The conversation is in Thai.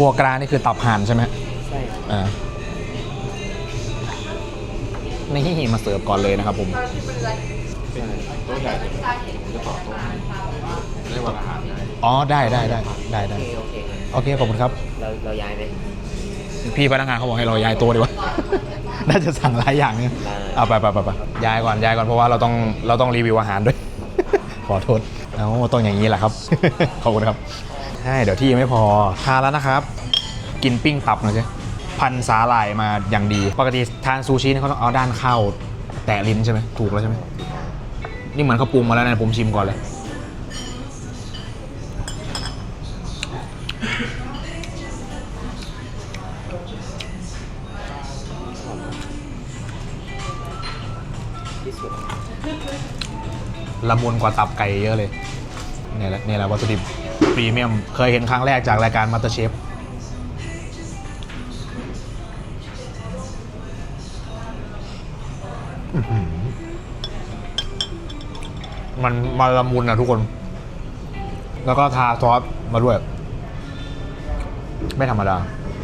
ฟัวกรานี่คือตับห่านใช่ไหมใช่ครับอ่านี่มาเสิร์ฟก่อนเลยนะครับผมโต๊ะใหญ่ผมจะต่อโต๊ะให้ได้วางอาหารได้อ๋อได้ได้ได้ได้โอได้เคโอเคโอเคขอบคุณครับ เราเราย้ายไหมพี่พนักงานเขาบอกให้เราย้ายโต๊ะดีกว่าน่าจะสั่งหลายอย่างเนี่ยได้เอาไปไปไปไปย้ายก่อนย้ายก่อนเพราะว่าเราต้องเราต้องรีวิวอาหารด้วย ขอโทษเอาต้องอย่างนี้แหละครับ ขอบคุณครับ ใช่เดี๋ยวที่ยังไม่พอทานแล้วนะครับ กินปิ้งตับหน่อยสิพันสาหร่ายมาอย่างดี ปกติทานซูชิเนี่ยเขาต้องเอาด้านเข้าแตะลิ้นใช่ไหมถูกแล้วใช่ไหมนี่เหมือนเขาปรุงมาแล้วนะผมชิมก่อนเลย ละมุนกว่าตับไก่เยอะเลยเนี่ยแหละเนี่ยแหละวัตถุดิบ พรีเมียมเคยเห็นครั้งแรกจากรายการมาตเตอร์เชฟมันมาละมุนนะทุกคน แล้วก็ทาซอสมาด้วย ไม่ธรรมดา